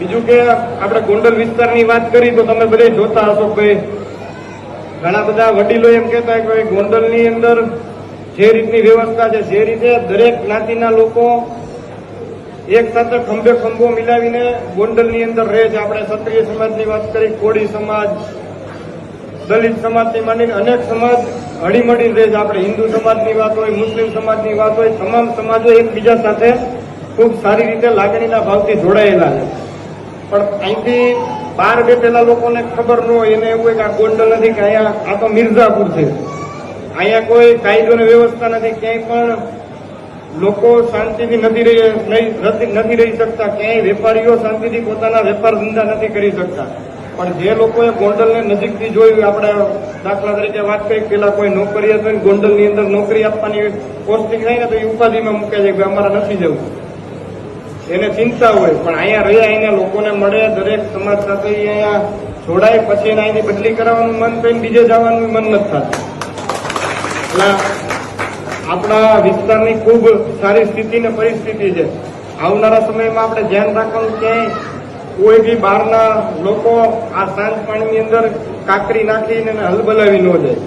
બીજું કે આપણે ગોંડલ વિસ્તારની વાત કરી તો તમે બધે જોતા હશો કે ઘણા બધા વડીલો એમ કહેતા કે ભાઈ, ગોંડલની અંદર જે રીતની વ્યવસ્થા છે, જે રીતે દરેક જ્ઞાતિના લોકો એક સાથે ખંભે ખંભો મિલાવીને ગોંડલની અંદર રહે છે. આપણે ક્ષત્રિય સમાજની વાત કરી, કોળી સમાજ, દલિત સમાજથી માંડીને અનેક સમાજ હળીમળી રહે છે. આપણે હિન્દુ સમાજની વાત હોય, મુસ્લિમ સમાજની વાત હોય, તમામ સમાજો એકબીજા સાથે ખૂબ સારી રીતે લાગણીના ભાવથી જોડાયેલા છે. પણ અહીંથી બહાર બેઠેલા લોકોને ખબર ન હોય, એને એવું હોય કે આ ગોંડલ નથી કે અહીંયા, આ તો મિર્ઝાપુર છે. અહીંયા કોઈ કાયદો ને વ્યવસ્થા નથી, ક્યાંય પણ લોકો શાંતિથી નથી રહી નથી રહી શકતા. ક્યાંય વેપારીઓ શાંતિથી પોતાના વેપાર ધંધા નથી કરી શકતા. પણ જે લોકોએ ગોંડલને નજીકથી જોયું, આપણે દાખલા તરીકે વાત કરી, પેલા કોઈ નોકરી હતી ગોંડલની અંદર નોકરી આપવાની પોસ્ટિંગ થાય ને તો એ ઉપાધિમાં મૂકે છે કે અમારે નથી જવું. એને ચિંતા હોય, પણ અહીંયા રહ્યા, અહીંયા લોકોને મળે, દરેક સમાજ સાથે અહીંયા જોડાય, પછી એને અહીંની બદલી કરાવવાનું મન થઈને બીજે જવાનું મન નથી થતું. એટલે આપણા વિસ્તારની ખૂબ સારી સ્થિતિ ને પરિસ્થિતિ છે. આવનારા સમયમાં આપણે ધ્યાન રાખવાનું ક્યાંય કોઈ બી બહારના લોકો આ સાંજ પાણીની અંદર કાકરી નાખીને એને હલબલાવી ન જાય.